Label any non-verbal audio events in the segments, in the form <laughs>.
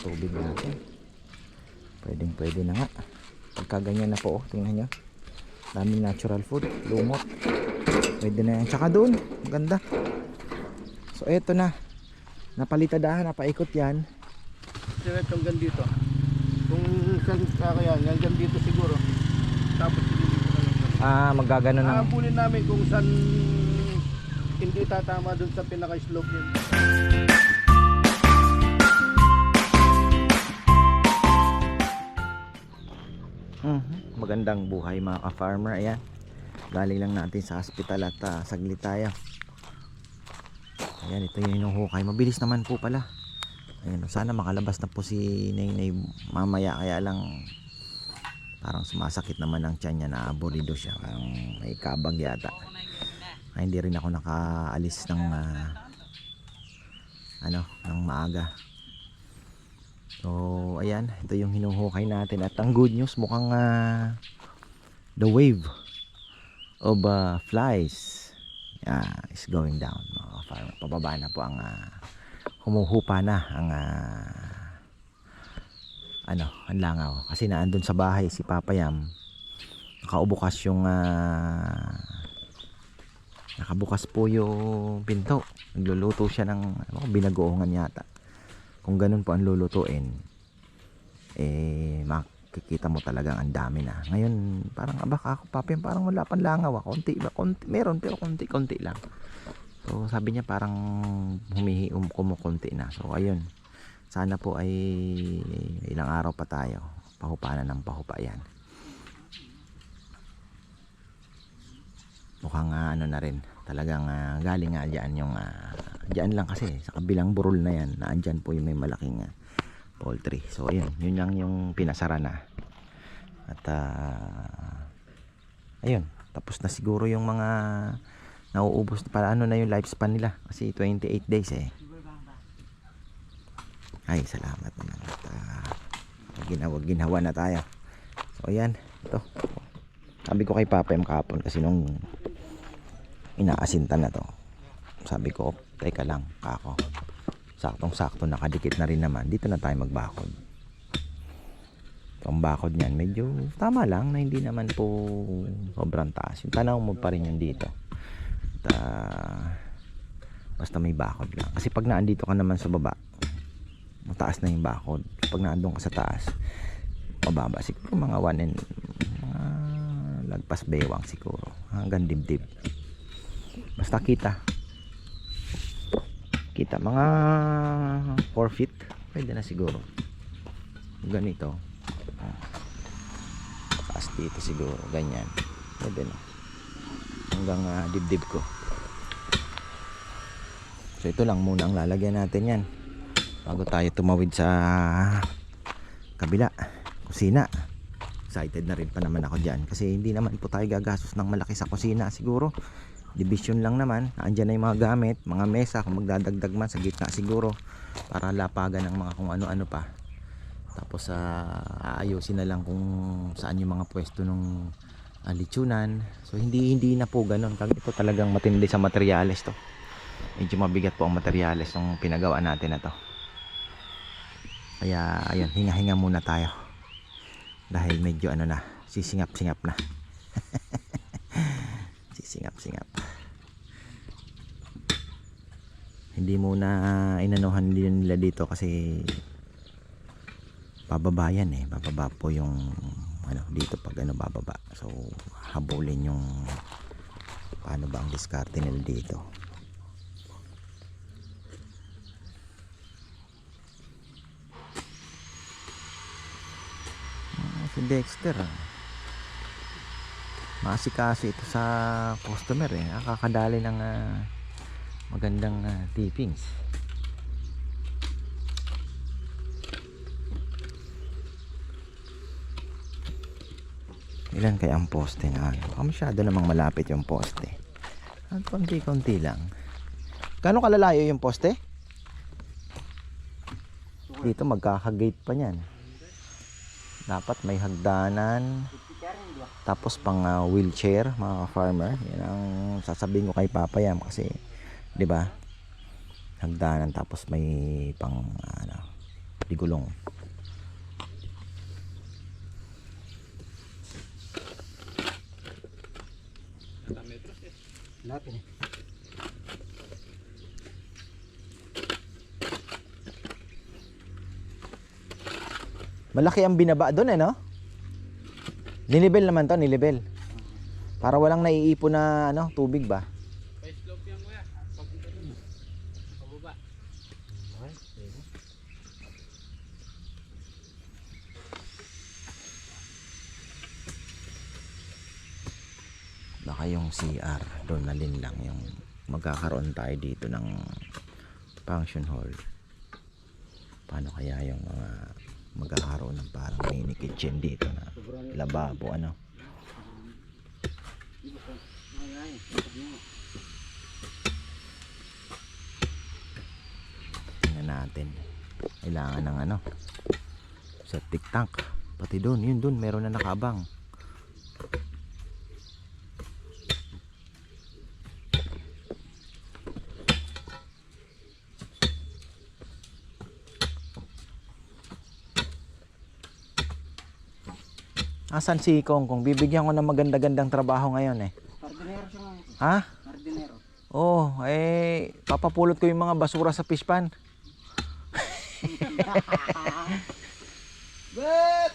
tubig natin. Pwedeng pwede na nga. Pagka ganyan na po, oh, tingnan nyo. Daming natural food, lumot. Pwede na yan. Tsaka doon, ganda. So eto na. Napalitadahan, napaikot yan. Direct hanggang dito. Kung saan kakayan, hanggang dito siguro. Tapos na. Ah, magagano ng... Aabulin namin kung saan hindi tatama dun sa pinaka-slope yun. Mhm. Magandang buhay mga ka-farmer. Ayan. Galing lang natin sa hospital at ah, saglit tayo. Ayan, ito yung hinuhukay. Mabilis naman po pala. Ayan, sana makalabas na po si Naynay mamaya. Kaya lang parang sumasakit naman ang tiyan niya na aborido siya. Parang may kabag yata. Ay, hindi rin ako nakaalis ng ah, ano, ng maaga. So, ayan, ito yung hinuhukay natin at ang good news mukhang ah, the wave of ah, flies yeah, is going down. mga ka-farmer. Pababa na po ang ah, humuhupa na ang ah, ano, ang langaw. Kasi naandun sa bahay si Papa Yam. Nakaubukas yung ah, nakabukas po yung pinto. Nagluluto siya ng ano, binagoongan yata kung ganun po ang lulutuin eh makikita mo talagang ang dami na. Ngayon parang abak ako papi parang wala pang langaw ah. konti konti meron pero konti konti lang. So sabi niya parang humihi um, kumukunti na. So ayun. Sana po ay ilang araw pa tayo. Pahupa na ng pahupa yan. Mukhang ah, ano na rin talagang ah, galing nga dyan yung ah, dyan lang kasi sa kabilang burol na yan naandyan po yung may malaking ah, poultry. So ayun yun lang yung pinasara na. At ah, ayun tapos na siguro yung mga nauubos para ano na yung lifespan nila. Kasi 28 days eh. Ay salamat naman. At ah, ginawa, ginawa na tayo. So ayan ito. Sabi ko kay yung kahapon kasi nung inaasintan na to. Sabi ko teka lang kako. Saktong sakto nakadikit na rin naman. Dito na tayo magbakod. Ang bakod niyan medyo tama lang na hindi naman po sobrang taas. Yung tanaw mo pa rin yun dito. At ah, basta may bakod lang. Kasi pag naandito ka naman sa baba mataas na yung bakod. Pag naandun ka sa taas mababa siguro mga 1 and mga lagpas bewang siguro. Hanggang dibdib basta kita. Kita mga 4 feet. Pwede na siguro. Ganito. Ah. taas dito siguro. Ganyan. Pwede na. Hanggang ah, dibdib ko. So ito lang muna ang lalagyan natin yan. Bago tayo tumawid sa kabila. Kusina. Excited na rin pa naman ako dyan. Kasi hindi naman po tayo gagastos ng malaki sa kusina siguro division lang naman. Andyan na yung mga gamit mga mesa kung magdadagdag man sa gitna siguro para lapagan ng mga kung ano-ano pa. Tapos ah, aayusin na lang kung saan yung mga pwesto ng ah, litsunan. So hindi hindi na po ganun. Kami ito talagang matindi sa materyales to. Medyo mabigat po ang materyales ng pinagawa natin na to. Kaya ayun hinga hinga muna tayo. Dahil medyo ano na sisingap singap na <laughs> sisingap singap. Hindi muna inanuhan din nila dito kasi bababa yan eh. Bababa po yung ano dito pag ano bababa. So habulin yung paano ba ang diskarte nila dito. Ah, si Dexter ah. Maasikaso ito sa customer eh. Nakakadali ng ah, magandang ah, tippings. Ilan kaya ang poste na ano? Masyado namang malapit yung poste. At konti-konti lang. Gano'ng kalalayo yung poste? Dito magkaka-gate pa niyan. Dapat may hagdanan. Tapos pang ah, wheelchair, mga farmer. Yan ang sasabihin ko kay Papa Yam kasi, 'di ba? Hagdanan tapos may pang ano, di gulong. Natin eh. Malaki ang binaba doon eh, no? Nilibel naman to, nilibel. Para walang naiipon na ano, tubig ba? Baka yung CR, doon na rin lang yung magkakaroon tayo dito ng function hall. Paano kaya yung mga magkakaroon ng parang mini kitchen dito na lababo ano? Tingnan natin. Kailangan ng ano? Septic tank. Pati doon, yun doon, meron na nakabang. Asan si Kong Kong? Bibigyan ko ng maganda-gandang trabaho ngayon eh. Hardinero siya nga. Ha? Hardinero. Oh, eh, papapulot ko yung mga basura sa fish pan. Bet!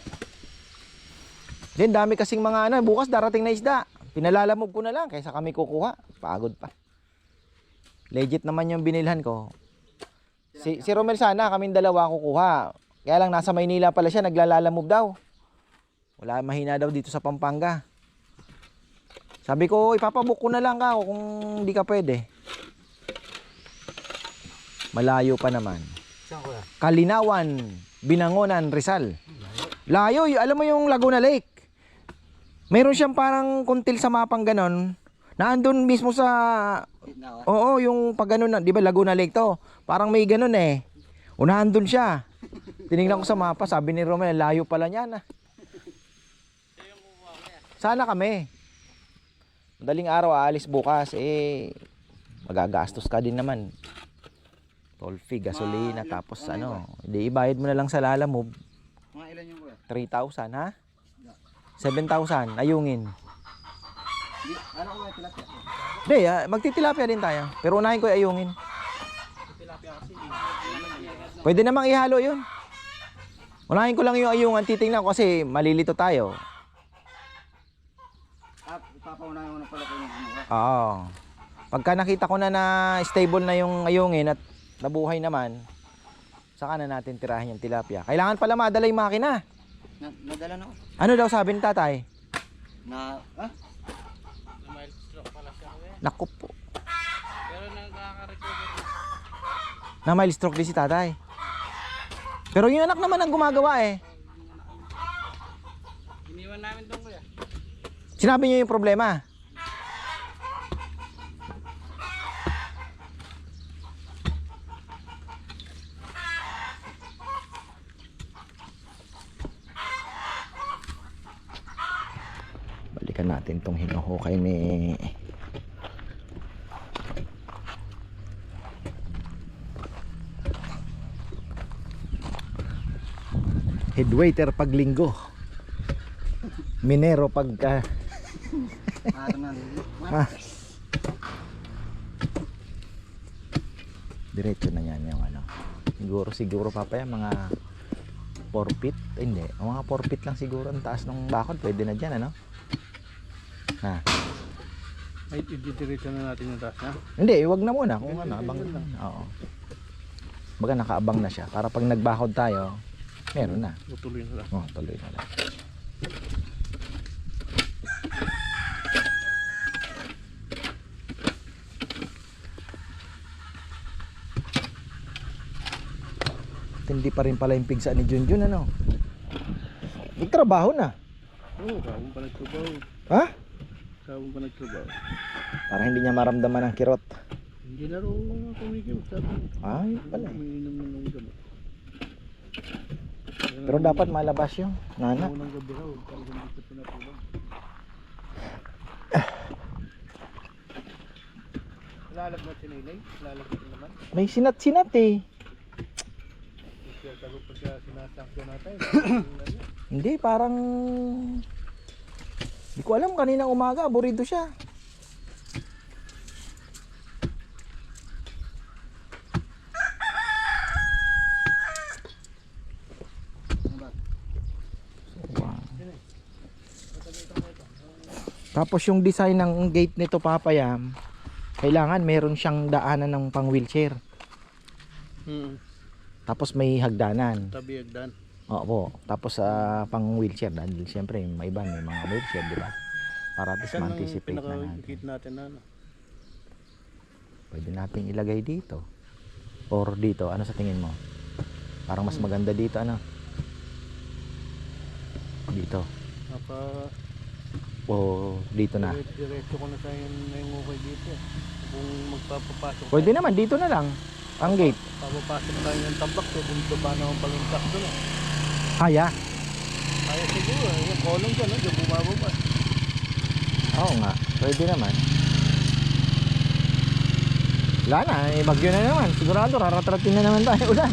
Din, dami kasing mga ano, bukas darating na isda. Pinalalamog ko na lang kaysa kami kukuha. Pagod pa. Legit naman yung binilhan ko. Si, si Romel sana, kaming dalawa kukuha. Kaya lang nasa Maynila pala siya, naglalalamove daw. Wala, mahina daw dito sa Pampanga. Sabi ko, ipapabook ko na lang ka kung hindi ka pwede. Malayo pa naman. Kalinawan, Binangonan, Rizal. Layo, alam mo yung Laguna Lake. Meron siyang parang kuntil sa mapang ganon. Na andun mismo sa Oo, yung pag ganun 'di ba Laguna Lake to? Parang may ganun eh. Unahan dun siya. Tiningnan ko sa mapa, sabi ni Romel, layo pala niyan ah. Sana kami. Madaling araw aalis bukas eh magagastos ka din naman. Toll fee, gasolina, tapos ano, hindi ibayad mo na lang sa lalamove, Mga ilan yung kuya? 3,000 ha? 7,000, ayungin. Di, ano kuya tilapia? Hindi, ah, magtitilapia din tayo. Pero unahin ko yung ayungin. Pwede namang ihalo yun. Unahin ko lang yung ayungan, titingnan ko kasi malilito tayo. Ah, ipapaunahin mo na pala ano kuya. Oo. Pagka nakita ko na na stable na yung ayungin at nabuhay naman, saka na natin tirahin yung tilapia. Kailangan pala madala yung makina. Na, nadala na ako. Ano daw sabi ni tatay? Na, ah? Na mild stroke pala siya kuya. Naku po. Pero nakaka-recover na. Na mild stroke din si tatay. Pero yung anak naman ang gumagawa eh. Iniwan namin doon kuya. Sinabi niyo yung problema. Balikan natin tong hinuhukay ni Headwaiter pag linggo. Minero pagka. Ah. Diretso na yan yung ano. Siguro siguro papaya mga 4 feet. Eh, Hindi, mga 4 feet lang siguro ang taas ng bakod. Pwede na dyan ano. Ha. Ay, i-diretso na natin yung taas na. Hindi, wag na muna kung ano, abang Oo. Baga nakaabang na siya para pag nagbakod tayo, meron na. Tutuloy na lang. Oh, tuloy na lang. Hindi pa rin pala yung pigsa ni Junjun ano. Nagtrabaho na. Oo, oh, kawang pa nagtrabaho. Ha? Kawang pa nagtrabaho. Para hindi niya maramdaman ang kirot. Hindi na raw kumikimot sabi. Ay, pala. Umiinom na ng gamot. Pero dapat malabas yung nana. Unang gabi raw, talagang dito pinatulog. Lalab na si Naylay? Lalab na naman? May sinat-sinat eh. Sabi pagka sinasangkyo natin, <coughs> Hindi, parang... Hindi ko alam, kaninang umaga, aburido siya. Tapos yung design ng gate nito papayam, kailangan meron siyang daanan ng pang wheelchair. hmm, Tapos may hagdanan. tabi agdan. Oo, tapos sa pang wheelchair dahil siyempre may iba may mga wheelchair, di ba? Para at least ma-anticipate na natin. natin na ano? Pwede nating ilagay dito. Or dito, ano sa tingin mo? Parang mas maganda dito, ano? Dito. Napa, O dito na. dire- diretso ko na sa yung, na yung okay dito. Kung magpapapasok Pwede naman, dito na lang. Ang gate. papapasok tayo ng tabak, so bumaba naman pala yung takto na. Kaya. Kaya siguro, eh, yung kolong dyan, no? Diyan bumababa. Oo nga, pwede naman. Wala na, eh, bagyo na naman. Sigurado, raratratin na naman tayo <laughs> ulan.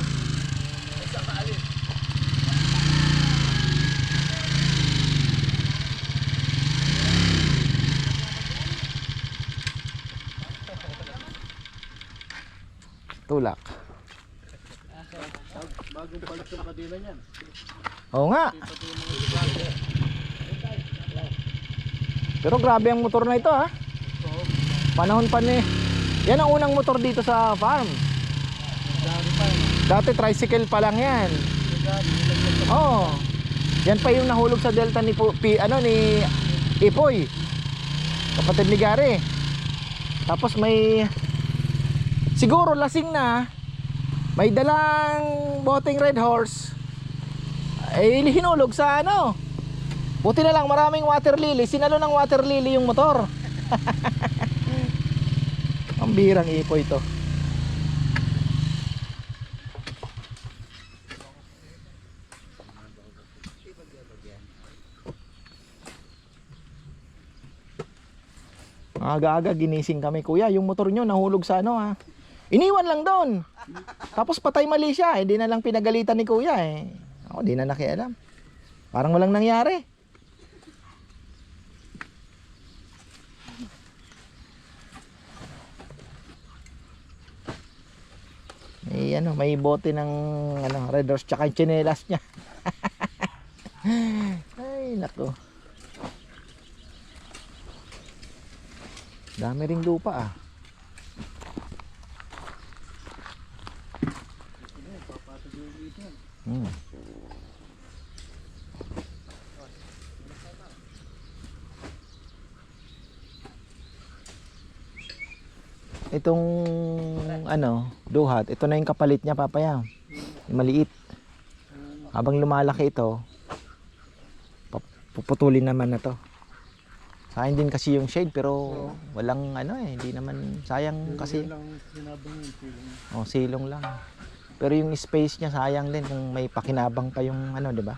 Tulak. Bagong palit yung kadila niyan. Oo nga. Pero grabe ang motor na ito ha. Panahon pa ni. Yan ang unang motor dito sa farm. Dati tricycle pa lang yan. Oo. Yan pa yung nahulog sa delta ni Pi, ano ni Ipoy. Kapatid ni Gary. Tapos may siguro lasing na. May dalang boteng red horse. Ay hinulog sa ano? Buti na lang maraming water lily. Sinalo ng water lily yung motor. <laughs> Ang birang ipoy to Aga-aga ginising kami, kuya, yung motor nyo nahulog sa ano ha. Iniwan lang doon. Tapos patay mali siya, hindi na lang pinagalitan ni kuya eh. Ako, di na nakialam. Parang walang nangyari. May ano, may bote ng ano, red horse tsaka yung tsinelas niya. <laughs> Ay, nako. Dami ring lupa ah. Hmm. Itong ano, duhat, ito na yung kapalit niya papaya. Maliit. Habang lumalaki ito, puputulin naman na to. Sa akin din kasi yung shade pero walang ano eh, hindi naman sayang kasi. Oh, silong lang. Pero yung space niya sayang din kung may pakinabang pa yung ano, 'di ba?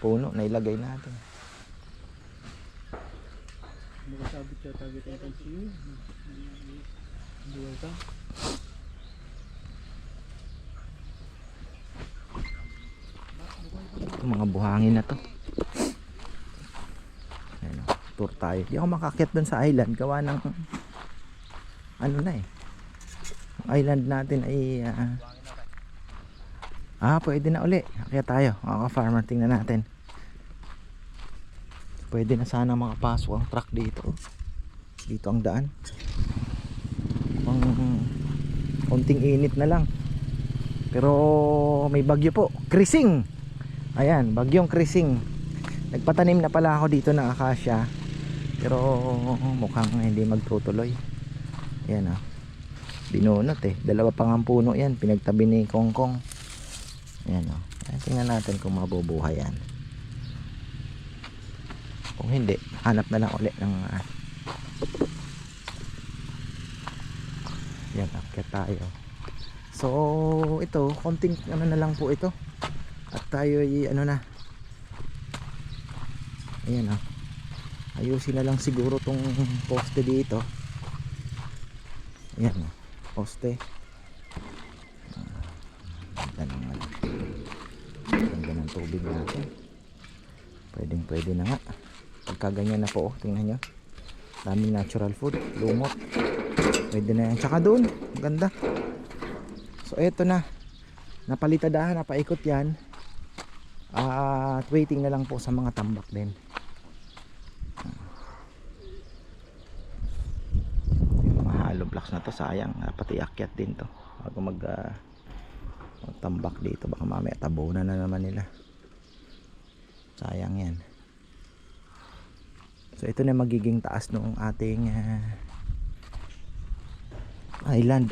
Puno na ilagay natin. Nakasabit siya tayo ng siyo. Duwal ka. Ito mga buhangin na to. Ayan, tour tayo. Di ako makakit dun sa island. Gawa ng ano na eh. Island natin ay ah, ah pwede na uli. Kaya tayo. Mga farmer tingnan natin. Pwede na sana makapasok ang truck dito. Dito ang daan. Ang konting init na lang. Pero may bagyo po. Krising. Ayan, bagyong krising. Nagpatanim na pala ako dito ng akasya. Pero mukhang hindi magtutuloy. Ayan ah. Binunot eh. Dalawa pang ang puno yan. Pinagtabi ni Kongkong. Ayan ah. Ayan, tingnan natin kung mabubuhay yan. Kung hindi, hanap na lang ulit ng ah. Yan, akyat tayo. So, ito, konting ano na lang po ito. At tayo ay ano na. Ayan ah. Ayusin na lang siguro tong poste dito. Ayan ah. Poste. Ah, ganda naman. ng tubig natin. Pwedeng pwede na nga. Pagka ganyan na po, oh, tingnan nyo. Daming natural food, lumot. Pwede na yan. Tsaka doon, ganda. So eto na. Napalitadahan, napaikot yan. Ah, At waiting na lang po sa mga tambak din. Yung mga hollow blocks na to, sayang. Dapat iakyat din to. Bago mag, ah, magtambak dito. Baka mamaya tabunan na naman nila. Sayang yan. So ito na magiging taas ng ating ah, island.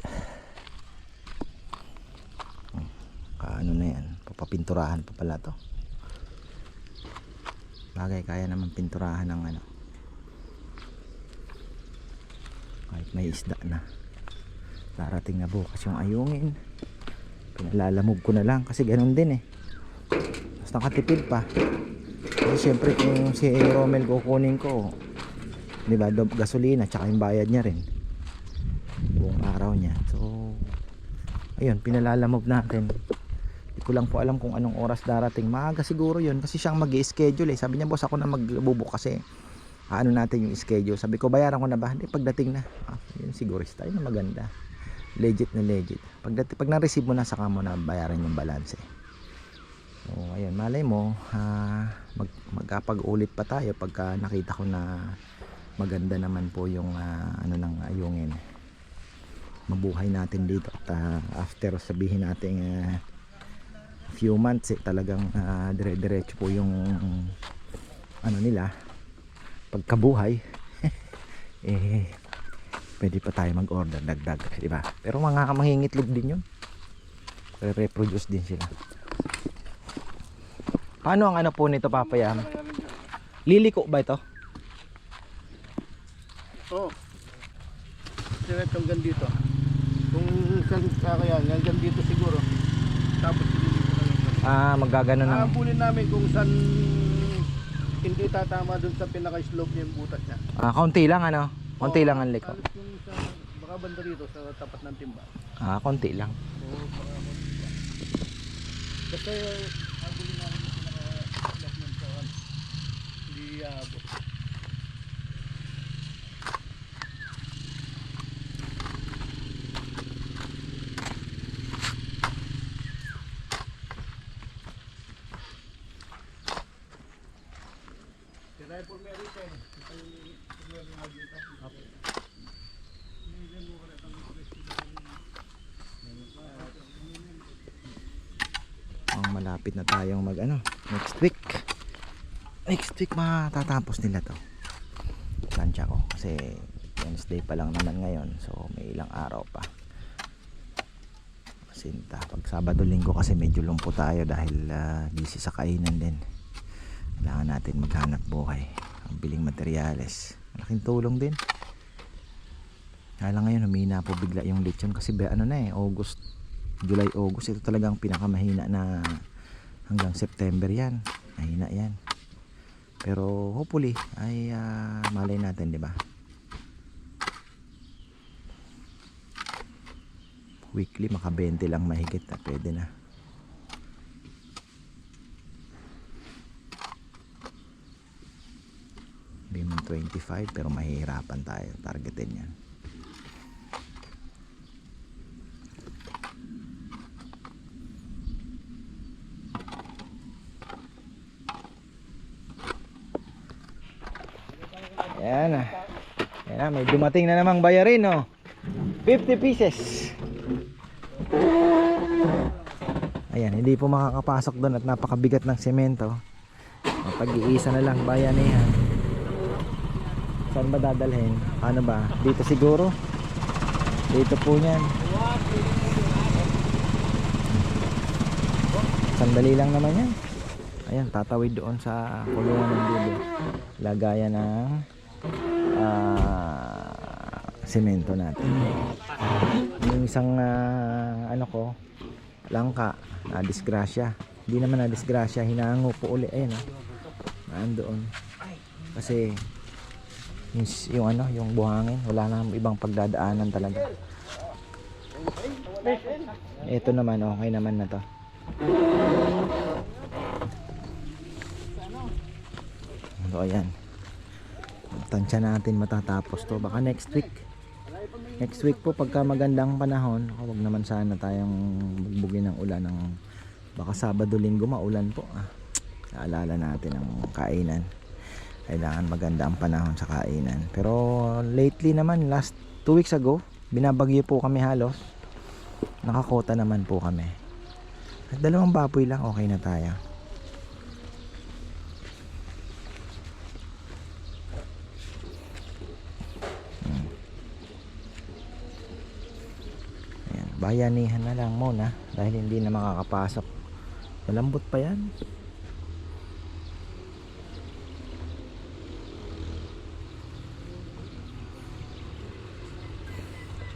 Oh, Kaano na yan? Papapinturahan pa pala to. Bagay kaya naman pinturahan ng ano. Kahit may isda na. Darating na bukas yung ayungin. Pinalalamog ko na lang kasi ganun din eh. Mas nakatipid pa. Kasi syempre kung si Romel kukunin ko, di ba, gasolina tsaka yung bayad niya rin. Buong araw niya. So, ayun, pinalalamog natin. Hindi ko lang po alam kung anong oras darating. Maaga siguro yun kasi siyang mag schedule eh. Sabi niya, boss, ako na magbubuk kasi ano natin yung schedule. Sabi ko, bayaran ko na ba? Hindi, pagdating na. Ah, yun siguro style na maganda. Legit na legit. Pagdating, pag na-receive mo na, saka mo na bayaran yung balance eh. So, ayun, malay mo, ah, mag, magkapag-ulit pa tayo pagka nakita ko na maganda naman po yung ah, ano ng ayungin. Mabuhay natin dito at ah, after sabihin natin ah, few months eh, talagang ah, dire-diretso po yung ano nila pagkabuhay <laughs> eh pwede pa tayo mag-order dagdag, di ba? Pero mga mangingitlog din yun. Re-reproduce din sila. Paano ang ano po nito papayam? Liliko ba ito? Oo. Diretso hanggang dito. Kung saan kakayan, hanggang dito siguro. Tapos. Ah, magagano ng Nakapulin namin kung saan hindi tatama dun sa pinaka-slope niya yung butas niya. ah, konti lang ano? Konti Oo, lang ang liko. halos yung sa, baka banda rito sa tapat ng timba. Ah, konti lang. Oo, baka banda. Basta yung habulin namin yung pinaka-slope niya sa ano. Hindi aabot. Tirahin po meron ito eh. Ito yung meron nga dito. Ang malapit na tayong mag ano, next week. Next week matatapos nila to. Tansya ko kasi Wednesday pa lang naman ngayon. So may ilang araw pa. Sinta. Pag Sabado Linggo kasi medyo lumpo tayo dahil ah, busy sa kainan din. Kailangan natin maghanap buhay. Ang biling materyales. Malaking tulong din. Kaya lang ngayon humina po bigla yung lechon kasi ba- ano na eh, August July, August, ito talagang pinakamahina na hanggang September yan. Mahina yan. Pero hopefully ay ah, malay natin, di ba? Weekly maka 20 lang mahigit na pwede na. Mo 25 pero mahihirapan tayo targetin yan. Ayan na. Ayan na, may dumating na namang bayarin, no? 50 pieces. Ayan, hindi po makakapasok doon at napakabigat ng semento. Pag-iisa na lang bayanihan. Saan ba dadalhin? Ano ba? Dito siguro? Dito po niyan. Sandali lang naman yan. Ayan, tatawid doon sa kulungan ng dulo. Lagayan ng ah, semento natin. Yung isang ah, ano ko, langka, na disgrasya. Hindi naman na disgrasya, hinango po uli. Ayan ah. Nandoon. Kasi yung, yung ano, yung buhangin, wala na ibang pagdadaanan talaga. Ito naman, okay naman na to. So ayan. Tansya natin matatapos to. Baka next week. Next week po pagka magandang panahon, ako wag naman sana tayong bugbugin ng ulan ng baka Sabado Linggo maulan po. Ah, naalala natin ang kainan. Kailangan maganda ang panahon sa kainan. Pero lately naman, last 2 weeks ago, binabagyo po kami halos. Nakakota naman po kami. At dalawang baboy lang, okay na tayo. Bayanihan na lang muna dahil hindi na makakapasok. Malambot pa yan.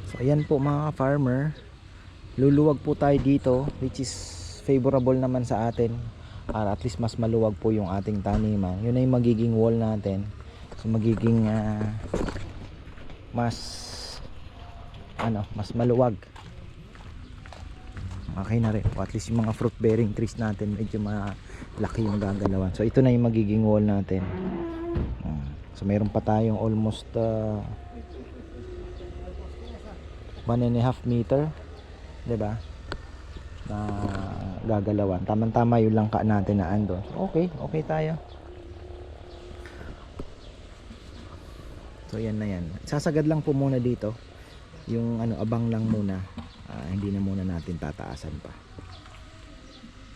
So ayan po mga farmer luluwag po tayo dito which is favorable naman sa atin para at least mas maluwag po yung ating taniman yun yung magiging wall natin so magiging ah, mas ano mas maluwag okay na rin. Po at least yung mga fruit bearing trees natin medyo malaki yung gagalawan. So ito na yung magiging wall natin. Mm. so meron pa tayong almost ah, one and a half meter ba na gagalawan. Tamang-tama yung langka natin na andon okay okay tayo. So yan na yan. Sasagad lang po muna dito. Yung ano abang lang muna Ah, hindi na muna natin tataasan pa.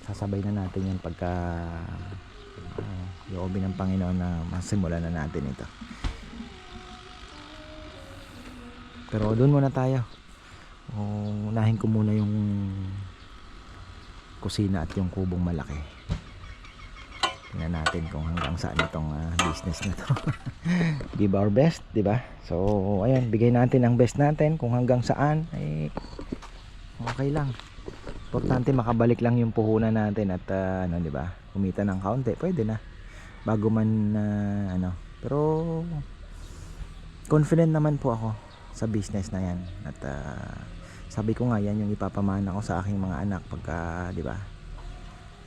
Sasabay na natin yan pagka uh, loobin ng Panginoon na masimulan na natin ito. Pero doon muna tayo. O, unahin ko muna yung kusina at yung kubong malaki. Tingnan natin kung hanggang saan itong ah, business na to. <laughs> Give our best di ba? So ayan bigay natin ang best natin kung hanggang saan eh okay lang. Importante makabalik lang yung puhunan natin at ah, ano di ba? Kumita ng kaunti. Pwede na. Bago man ah, ano. Pero confident naman po ako sa business na yan. At ah, sabi ko nga yan yung ipapamana ko sa aking mga anak pagka di ba?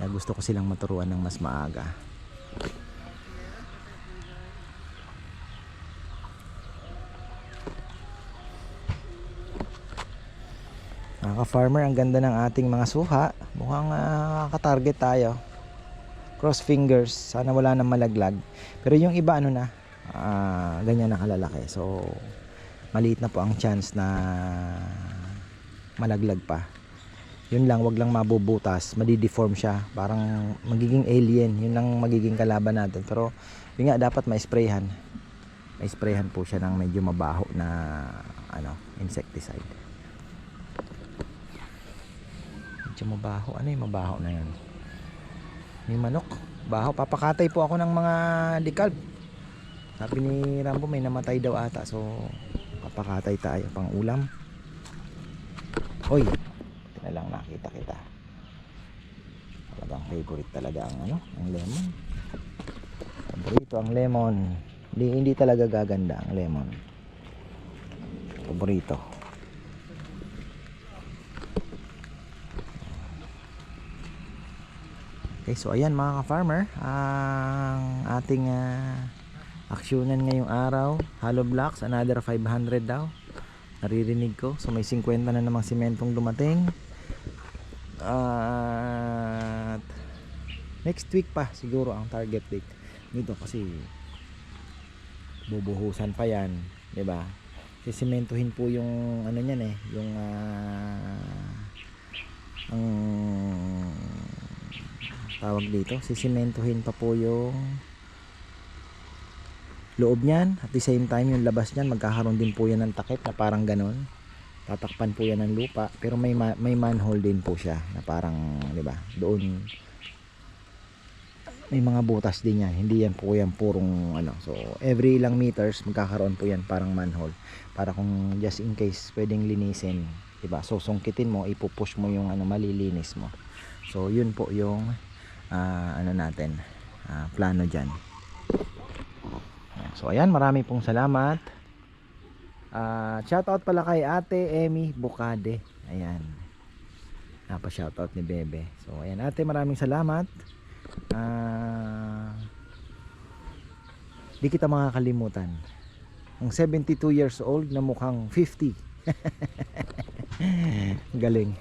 Gusto ko silang maturuan ng mas maaga mga ka-farmer ang ganda ng ating mga suha. Mukhang uh, katarget tayo. Cross fingers. Sana wala nang malaglag. Pero yung iba ano na ah, ganyan na kalalaki. So maliit na po ang chance na malaglag pa. Yun lang wag lang mabubutas. Madideform siya. Parang magiging alien. Yun lang magiging kalaban natin. Pero yun nga dapat ma-sprayhan. Ma-sprayhan po siya ng medyo mabaho na ano insecticide medyo mabaho ano yung mabaho na yun may manok baho papakatay po ako ng mga dekalb sabi ni Rambo may namatay daw ata so papakatay tayo pang ulam buti na lang nakita kita. Talagang favorite talaga ang ano, ang lemon. Paborito ang lemon. Hindi, hindi talaga gaganda ang lemon. Paborito. Okay, so ayan mga ka-farmer, ang ating ah, aksyonan ngayong araw, hollow blocks, another 500 daw. Naririnig ko. So may 50 na namang simentong dumating. At next week pa siguro ang target date nito kasi bubuhusan pa yan 'di ba? Sisimentohin po yung ano niyan eh yung ah, ang tawag dito. Sisimentohin pa po yung loob niyan. At the same time yung labas niyan magkakaroon din po yan ng takip na parang ganon tatakpan po yan ng lupa. Pero may ma- may manhole din po siya na parang di ba doon. May mga butas din yan. Hindi yan po yan purong ano. So every ilang meters magkakaroon po yan parang manhole. Para kung just in case pwedeng linisin di ba so sungkitin mo ipupush mo yung ano malilinis mo. So yun po yung ah, ano natin ah, plano dyan So ayan, marami pong salamat. Ah, shoutout pala kay Ate Emmy Bukade. Ayan. Napa shoutout ni Bebe. So ayan, Ate, maraming salamat. Ah, Di kita makakalimutan. Ang 72 years old na mukhang 50. <laughs> Galing.